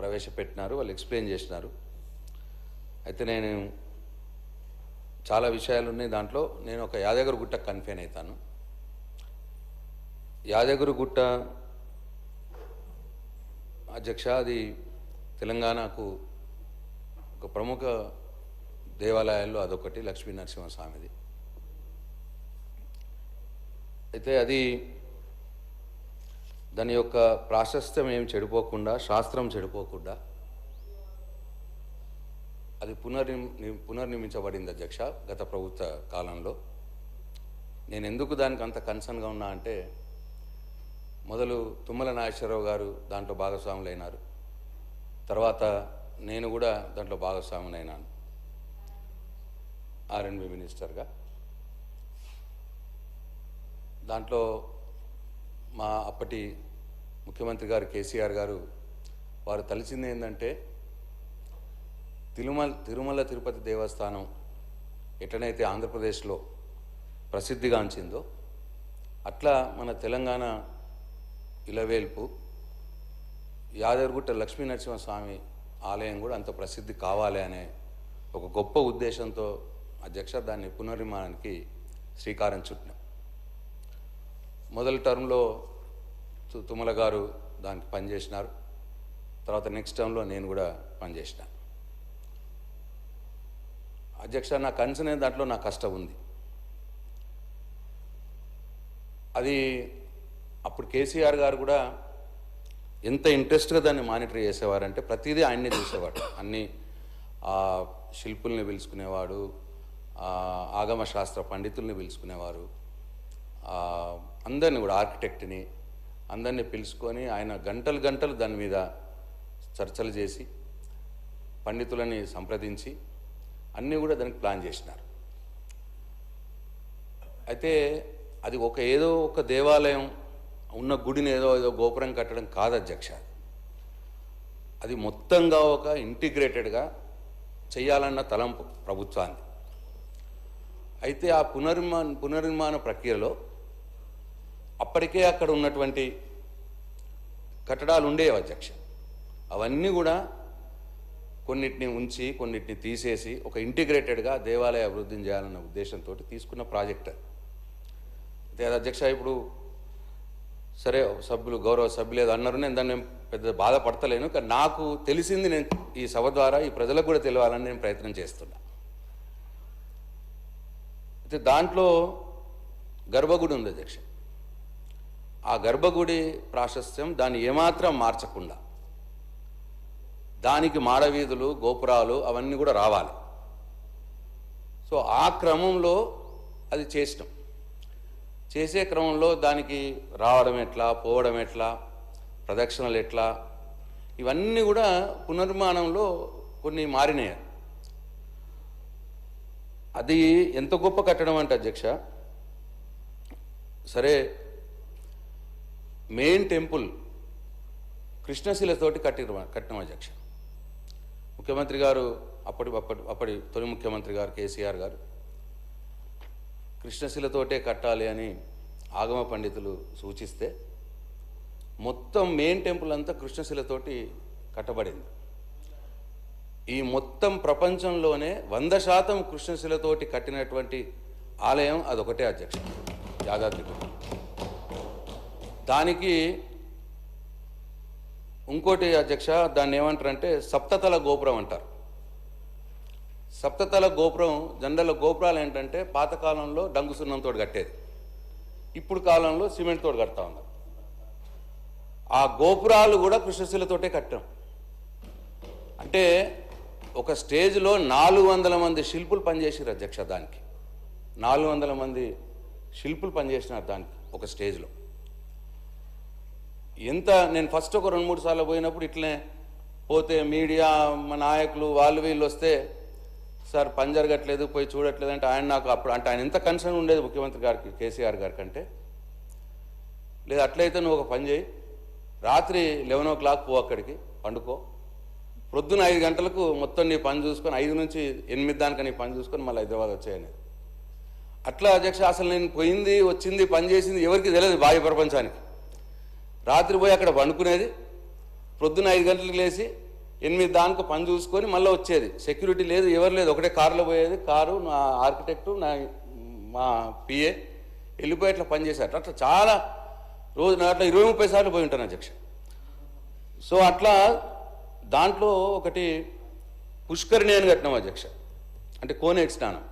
ప్రవేశపెట్టినారు వాళ్ళు ఎక్స్ప్లెయిన్ చేసినారు. అయితే నేను చాలా విషయాలు ఉన్నాయి దాంట్లో. నేను ఒక యాదగిరి గుట్ట కన్ఫైన్ అవుతాను యాదగిరి గుట్ట అధ్యక్ష అది తెలంగాణకు ఒక ప్రముఖ దేవాలయాల్లో అదొకటి లక్ష్మీ నరసింహస్వామిది అయితే అది దాని యొక్క ప్రాశస్త్యం ఏం చెడిపోకుండా శాస్త్రం చెడిపోకుండా అది పునర్ని పునర్నిర్మించబడింది అధ్యక్ష గత ప్రభుత్వ కాలంలో. నేను ఎందుకు దానికి అంత కన్సర్న్గా ఉన్నా అంటే మొదలు తుమ్మల నాగేశ్వరరావు గారు దాంట్లో భాగస్వాములు అయినారు తర్వాత నేను కూడా దాంట్లో భాగస్వాములు అయినాను ఆర్ఎన్బి మినిస్టర్గా. దాంట్లో మా అప్పటి ముఖ్యమంత్రి గారు కేసీఆర్ గారు వారు తలిచింది ఏంటంటే తిరుమల తిరుమల తిరుపతి దేవస్థానం ఎట్లనైతే ఆంధ్రప్రదేశ్లో ప్రసిద్ధిగాంచిందో అట్లా మన తెలంగాణ ఇలవేల్పు యాదగిరిగుట్ట లక్ష్మీ నరసింహస్వామి ఆలయం కూడా అంత ప్రసిద్ధి కావాలి అనే ఒక గొప్ప ఉద్దేశంతో అధ్యక్ష దాన్ని పునర్నిర్మాణానికి శ్రీకారం చుట్టినాం. మొదటి టర్మ్లో తుమ్మల గారు దానికి పనిచేసినారు. తర్వాత నెక్స్ట్ టైంలో నేను కూడా పనిచేసిన. అధ్యక్ష నా కన్సర్న్ అయిన దాంట్లో నా కష్టం ఉంది. అది అప్పుడు కేసీఆర్ గారు కూడా ఎంత ఇంట్రెస్ట్గా దాన్ని మానిటర్ చేసేవారంటే ప్రతిదీ ఆయన్నే చూసేవాడు. అన్ని ఆ, శిల్పుల్ని పిలుచుకునేవాడు ఆగమ శాస్త్ర పండితుల్ని పిలుచుకునేవారు అందరిని కూడా ఆర్కిటెక్ట్ని అందరినీ పిలుచుకొని ఆయన గంటలు గంటలు దాని మీద చర్చలు చేసి పండితులని సంప్రదించి అన్నీ కూడా దానికి ప్లాన్ చేసినారు. అయితే అది ఒక ఏదో ఒక దేవాలయం ఉన్న గుడిని ఏదో ఏదో గోపురం కట్టడం కాదు అధ్యక్ష. అది మొత్తంగా ఒక ఇంటిగ్రేటెడ్గా చేయాలన్న తలంపు ప్రభుత్వాన్ని అయితే ఆ పునర్మా పునర్నిర్మాణ ప్రక్రియలో అప్పటికే అక్కడ ఉన్నటువంటి కట్టడాలు ఉండేవి అధ్యక్ష. అవన్నీ కూడా కొన్నిటిని ఉంచి కొన్నిటిని తీసేసి ఒక ఇంటిగ్రేటెడ్గా దేవాలయ అభివృద్ధిని చేయాలన్న ఉద్దేశంతో తీసుకున్న ప్రాజెక్ట్ అది. అయితే అధ్యక్ష ఇప్పుడు సరే సభ్యులు గౌరవ సభ్యులు ఏదో అన్నారు నేను దాన్ని పెద్ద బాధపడతలేను కానీ నాకు తెలిసింది నేను ఈ సభ ద్వారా ఈ ప్రజలకు కూడా తెలియాలని నేను ప్రయత్నం చేస్తున్నా. అయితే దాంట్లో గర్భగుడి ఉంది అధ్యక్ష. ఆ గర్భగుడి ప్రాశస్త్యం దాన్ని ఏమాత్రం మార్చకుండా దానికి మాడవీధులు గోపురాలు అవన్నీ కూడా రావాలి. సో ఆ క్రమంలో అది చేసినాం. చేసే క్రమంలో దానికి రావడం ఎట్లా పోవడం ఎట్లా ప్రదక్షిణలు ఎట్లా ఇవన్నీ కూడా పునర్మాణంలో కొన్ని మారినాయి. అది ఎంత గొప్ప కట్టడం అంటే అధ్యక్ష సరే మెయిన్ టెంపుల్ కృష్ణశిలతోటి కట్టిన కట్టిన అధ్యక్ష ముఖ్యమంత్రి గారు అప్పటి అప్పటి అప్పటి తొలి ముఖ్యమంత్రి గారు కేసీఆర్ గారు కృష్ణశిలతోటే కట్టాలి అని ఆగమ పండితులు సూచిస్తే మొత్తం మెయిన్ టెంపుల్ అంతా కృష్ణశిలతోటి కట్టబడింది. ఈ మొత్తం ప్రపంచంలోనే వంద శాతం కృష్ణశిలతోటి కట్టినటువంటి ఆలయం అదొకటే అధ్యక్ష యాదాద్రి కుటుంబం దానికి ఇంకోటి అధ్యక్ష దాన్ని ఏమంటారంటే సప్తతల గోపురం అంటారు. సప్తతల గోపురం జనరల్ గోపురాలు ఏంటంటే పాతకాలంలో డంగు సున్నంతో కట్టేది. ఇప్పుడు కాలంలో సిమెంట్ తోటి కడతా ఉన్నారు. ఆ గోపురాలు కూడా కృష్ణశిలతోటే కట్టాం. అంటే ఒక స్టేజ్లో నాలుగు వందల మంది శిల్పులు పనిచేసారు అధ్యక్ష దానికి. నాలుగు వందల మంది శిల్పులు పనిచేసినారు దానికి ఒక స్టేజ్లో. ఎంత నేను ఫస్ట్ ఒక రెండు మూడు సార్లు పోయినప్పుడు ఇట్లనే పోతే మీడియా మా నాయకులు వాళ్ళు వీళ్ళు వస్తే సార్ పని జరగట్లేదు పోయి చూడట్లేదు అంటే ఆయన నాకు అప్పుడు అంటే ఆయన ఎంత కన్సర్న్ ఉండేది ముఖ్యమంత్రి గారికి కేసీఆర్ గారి కంటే లేదు అట్లయితే నువ్వు ఒక పని చేయి. రాత్రి లెవెన్ ఓ క్లాక్ పో అక్కడికి పండుకో. ప్రొద్దున ఐదు గంటలకు మొత్తం నీ పని చూసుకొని ఐదు నుంచి ఎనిమిది దానికి నీ పని చూసుకొని మళ్ళీ హైదరాబాద్ వచ్చాయనేది అట్లా అధ్యక్ష అసలు నేను పోయింది వచ్చింది పని చేసింది ఎవరికి తెలియదు బాహ్య ప్రపంచానికి. రాత్రి పోయి అక్కడ పండుకునేది. ప్రొద్దున ఐదు గంటలకు లేచి ఎనిమిది దానికి పని చూసుకొని మళ్ళీ వచ్చేది. సెక్యూరిటీ లేదు ఎవరు లేదు. ఒకటే కారులో పోయేది. కారు నా ఆర్కిటెక్టు నా మా పిఏ వెళ్ళిపోయి అట్లా పనిచేశారు అట్లా చాలా రోజు నా అట్లా ఇరవై ముప్పై సార్లు పోయి ఉంటాను అధ్యక్ష. సో అట్లా దాంట్లో ఒకటి పుష్కరిణి అని కట్టినాం అధ్యక్ష. అంటే కోనేటి స్నానం.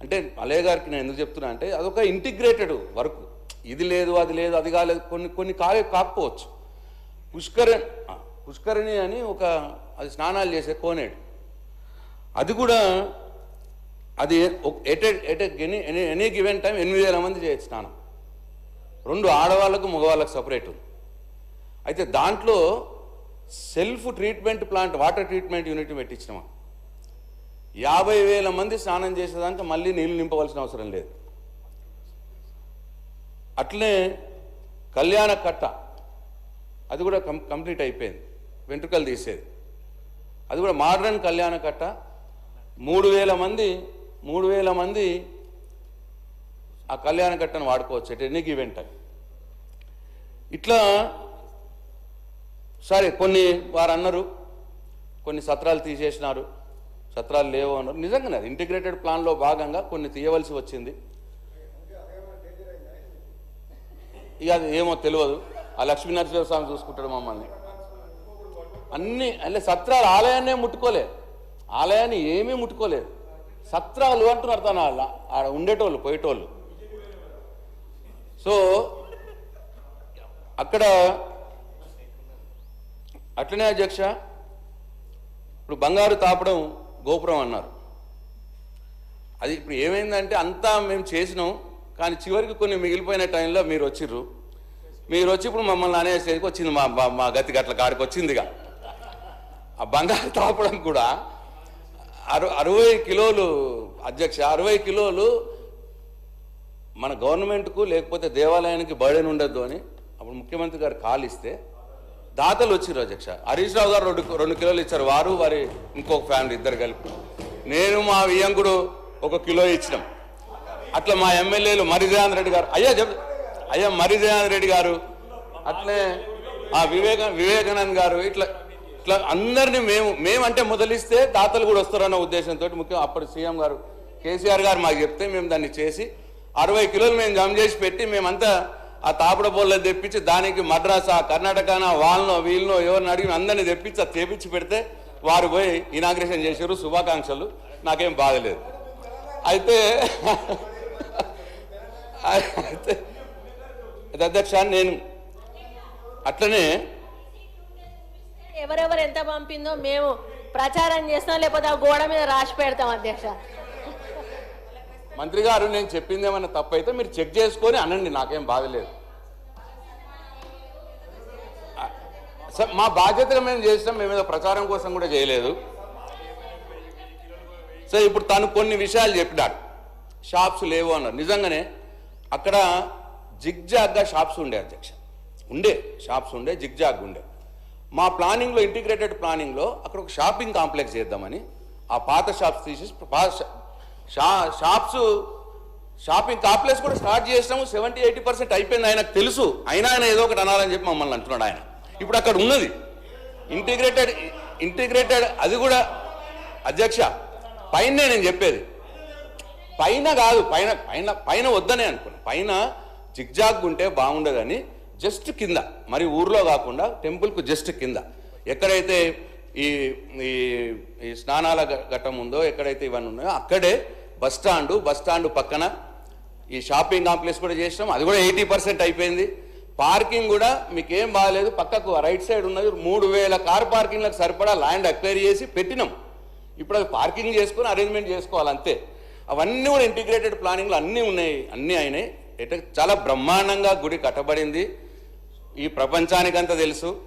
అంటే అలయ్య గారికి నేను ఎందుకు చెప్తున్నా అంటే అదొక ఇంటిగ్రేటెడ్ వర్క్. ఇది లేదు అది లేదు అది కాలేదు. కొన్ని కొన్ని కాలే కాకపోవచ్చు. పుష్కర పుష్కరణి అని ఒక అది స్నానాలు చేసే కోనేడు. అది కూడా అది ఒక- at at any any given time ఎనిమిది వేల మంది చేయొచ్చు స్నానం. రెండు ఆడవాళ్ళకు మగవాళ్ళకు సపరేట్ ఉంది. అయితే దాంట్లో self treatment plant water treatment unit పెట్టించినామా? యాభై వేల మంది స్నానం చేసేదానికి మళ్ళీ నీళ్ళు నింపవలసిన అవసరం లేదు. అట్లే కళ్యాణ కట్ట అది కూడా కం కంప్లీట్ అయిపోయింది. వెంట్రుకలు తీసేది. అది కూడా మోడర్న్ కళ్యాణ కట్ట. మూడు వేల మంది మూడు వేల మంది ఆ కళ్యాణ కట్టను వాడుకోవచ్చు. ఎట్ ఎన్ని గివెన్ ఇట్లా సరే కొన్ని వారు అన్నారు. కొన్ని సత్రాలు తీసేసినారు. సత్రాలు లేవు అన్నారు. నిజంగానే అది ఇంటిగ్రేటెడ్ ప్లాన్లో భాగంగా కొన్ని తీయవలసి వచ్చింది. ఇక అది ఏమో తెలియదు. ఆ లక్ష్మీనరసింహ స్వామి చూసుకుంటాడు మమ్మల్ని. అన్ని అంటే సత్రాలు ఆలయాన్నే ముట్టుకోలే. ఆలయాన్ని ఏమీ ముట్టుకోలేదు. సత్రాలు అంటున్నారు తన వాళ్ళ ఆడ ఉండేటోళ్ళు పోయేటోళ్ళు. సో అక్కడ అట్లనే అధ్యక్ష ఇప్పుడు బంగారు తాపడం గోపురం అన్నారు. అది ఇప్పుడు ఏమైందంటే అంతా మేము చేసినాం. కానీ చివరికి కొన్ని మిగిలిపోయిన టైంలో మీరు వచ్చిర్రు. మీరు వచ్చి ఇప్పుడు మమ్మల్ని అనేసరికి వచ్చింది మా మా- గతి గట్ల కాడికి వచ్చిందిగా. ఆ బంగారు తాపడం కూడా అరు అరవై కిలోలు అధ్యక్ష అరవై కిలోలు మన గవర్నమెంట్కు లేకపోతే దేవాలయానికి బర్డెన్ ఉండద్దు అని అప్పుడు ముఖ్యమంత్రి గారు కాల్ ఇస్తే దాతలు వచ్చిర్రు అధ్యక్ష. హరీష్ రావు గారు రెండు రెండు కిలోలు ఇచ్చారు. వారు వారి ఇంకొక ఫ్యామిలీ ఇద్దరు కలిపి. నేను మా వియ్యంకుడు ఒక కిలో ఇచ్చినాం. అట్లా మా ఎమ్మెల్యేలు మరి రెడ్డి గారు. అయ్యా చెప్ అయ్యా మరి రెడ్డి గారు. అట్లే ఆ వివేక వివేకానంద్ గారు ఇట్లా ఇట్లా అందరినీ మేము మేమంటే మొదలిస్తే తాతలు కూడా వస్తారన్న ఉద్దేశంతో ముఖ్యం అప్పుడు సీఎం గారు కేసీఆర్ గారు మాకు చెప్తే మేము దాన్ని చేసి అరవై కిలోలు మేము జమ చేసి పెట్టి మేమంతా ఆ తాపడ బోళ్ళ తెప్పించి దానికి మద్రాసా కర్ణాటకనా వాళ్ళనో వీళ్ళనో ఎవరిని అడిగిన అందరినీ తెప్పించి తెప్పించి పెడితే వారు పోయి ఇనాగ్రేషన్ చేశారు. శుభాకాంక్షలు. నాకేం బాధలేదు అయితే అయితే అధ్యక్ష నేను అట్లనే ఎవరెవరు ఎంత పంపిందో మేము ప్రచారం చేస్తాం లేకపోతే ఆ గోడ మీద రాసి పెడతాం అధ్యక్ష. మంత్రి గారు నేను చెప్పింది ఏమైనా తప్పైతే మీరు చెక్ చేసుకొని అనండి నాకేం బాధలేదు మా బాధ్యతగా మేము చేసినాం మేము ఏదో ప్రచారం కోసం కూడా చేయలేదు. సో ఇప్పుడు తను కొన్ని విషయాలు చెప్పినాడు. షాప్స్ లేవు అన్నారు. నిజంగానే అక్కడ జిగ్జాగ్గా షాప్స్ ఉండే అధ్యక్ష. ఉండే షాప్స్ ఉండే జిగ్జాగ్ ఉండే. మా ప్లానింగ్లో ఇంటిగ్రేటెడ్ ప్లానింగ్లో అక్కడ ఒక షాపింగ్ కాంప్లెక్స్ చేద్దామని ఆ పాత షాప్స్ తీసి పాత షా- షాప్స్ షాపింగ్ కాంప్లెక్స్ కూడా స్టార్ట్ చేసినాము. సెవెంటీ ఎయిటీ పర్సెంట్ అయిపోయింది ఆయనకు తెలుసు. అయినా ఆయన ఏదో ఒకటి అనాలని చెప్పి మమ్మల్ని అంటున్నాడు ఆయన. ఇప్పుడు అక్కడ ఉన్నది. ఇంటిగ్రేటెడ్ ఇంటిగ్రేటెడ్ అది కూడా అధ్యక్ష పైనే నేను చెప్పేది. పైన కాదు పైన పైన పైన వద్దనే అనుకున్నాను పైన జిగ్జాగ్ ఉంటే బాగుండదని జస్ట్ కింద మరి ఊర్లో కాకుండా టెంపుల్కు జస్ట్ కింద. ఎక్కడైతే ఈ ఈ ఈ స్నానాల ఘట్టం ఉందో ఎక్కడైతే ఇవన్నీ ఉన్నాయో అక్కడే బస్ స్టాండ్ బస్ స్టాండ్ పక్కన ఈ షాపింగ్ కాంప్లెక్స్ కూడా చేసినాం. అది కూడా ఎయిటీ పర్సెంట్ అయిపోయింది. పార్కింగ్ కూడా మీకేం బాగాలేదు. పక్కకు రైట్ సైడ్ ఉన్నది మూడు వేల కార్ పార్కింగ్లకు సరిపడా ల్యాండ్ అక్వైర్ చేసి పెట్టినాం. ఇప్పుడు అది పార్కింగ్ చేసుకుని అరేంజ్మెంట్ చేసుకోవాలి అంతే. అవన్నీ కూడా ఇంటిగ్రేటెడ్ ప్లానింగ్లు అన్నీ ఉన్నాయి అన్నీ అయినాయి. ఎట చాలా బ్రహ్మాండంగా గుడి కట్టబడింది. ఈ ప్రపంచానికంతా తెలుసు.